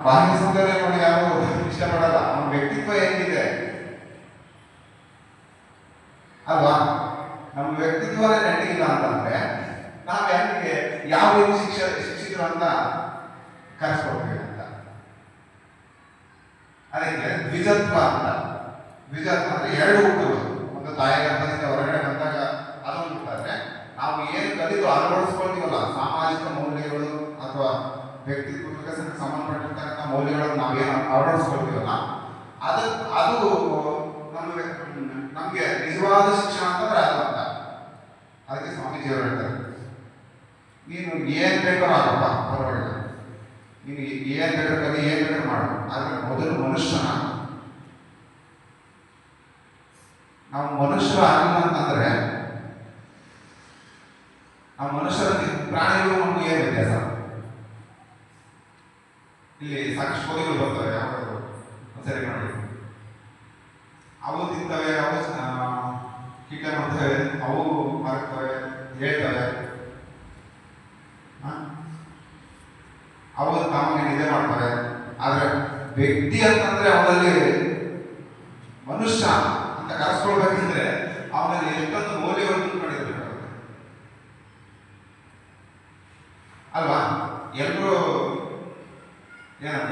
ಬಾಹ್ಯ ಸೌಂದರ್ಯ ನೋಡಿ ಯಾರು ಇಷ್ಟಪಡಲ್ಲ. ಅವನ ವ್ಯಕ್ತಿತ್ವ ಹೇಗಿದೆ? ಅಲ್ವಾ? ನಮ್ಮ ವ್ಯಕ್ತಿತ್ವನೇ ನೆಟ್ಟಿಲ್ಲ ಅಂತಂದ್ರೆ ನಾವು ಯಾರಿಗೆ ಯಾವ ರೀತಿ ಶಿಕ್ಷ ಶಿಕ್ಷಿತರು ಅಂತ ಕರೆಸ್ಕೊಡ್ತೀವಿ ಅಂತ? ಅದಕ್ಕೆ ದ್ವಿಜತ್ವ ಅಂತ. ದ್ವಿಜತ್ವ ಅಂದ್ರೆ ಎರಡು ಹುಟ್ಟುಗಳು ಒಂದು ತಾಯಿ ಗರ್ಭದಿಂದ ಹೊರಗಡೆ ಬಂದಾಗ ಅದೊಂದು ಹುಟ್ಟಾದ್ರೆ ನಾವು ಏನು ಕಲಿತು ಅಳವಡಿಸ್ಕೊಳ್ತೀವಲ್ಲ, ಸಾಮಾಜಿಕ ವ್ಯಕ್ತಿತ್ವ ಕುಟುಂಬಕ್ಕೆ ಸಂಬಂಧಪಟ್ಟಿರ್ತಕ್ಕಂಥ ಮೌಲ್ಯಗಳನ್ನು ನಾವೇನು ಅಳವಡಿಸ್ಕೊಳ್ತೀವಲ್ಲ ಅದು ಅದು ನಮಗೆ ನಮಗೆ ನಿಜವಾದ ಶಿಕ್ಷಣ ಅಂತಂದ್ರೆ ಅದು ಅಂತ ಅದಕ್ಕೆ ಸ್ವಾಮೀಜಿಯವರು ಹೇಳ್ತಾರೆ ನೀನು ಏನು ಬೇಕೋ ಆಗಪ್ಪ ಪರವಾಗಿಲ್ಲ ನೀನು ಏನು ಬೇಕಾದ್ರೆ ಕಲಿ ಏನು ಬೇಕಾದ್ರೆ ಮಾಡು ಆದ್ರೆ ಮೊದಲು ಮನುಷ್ಯನ ನಾವು ಮನುಷ್ಯರು ಆಗಿಲ್ಲ ಅಂತಂದ್ರೆ, ನಾವು ಮನುಷ್ಯರಲ್ಲಿ ಪ್ರಾಣಿಗಳು ನಮ್ಗೆ ಏನ್ ವ್ಯತ್ಯಾಸ ಇಲ್ಲಿ ಸಾಕಷ್ಟು ಕೋಳಿಗಳು ಬರ್ತವೆ ಯಾವಾಗಲೂ ಸರಿ ಮಾಡಿ. ಅವು ತಿಂತವೆ, ಅವು ಕೀಟ ಮಾಡ್ತವೆ ಅವು ಹಾಕ್ತವೆ ಹೇಳ್ತವೆ? ಅವು ತಮಗೆ ನಿದ್ದೆ ಮಾಡ್ತವೆ. ಆದರೆ ವ್ಯಕ್ತಿ ಅಂತಂದ್ರೆ ಅವನಲ್ಲಿ ಮನುಷ್ಯ ಅಂತ ಕರೆಸ್ಕೊಳ್ಬೇಕಂದ್ರೆ ಅವನಲ್ಲಿ ಎಷ್ಟೊಂದು ಮೌಲ್ಯವನ್ನು ತುಂಬಿಕೊಂಡಿರ್ಬೇಕಾಗುತ್ತೆ ಅಲ್ವಾ? ಎಲ್ಲರೂ Yeah.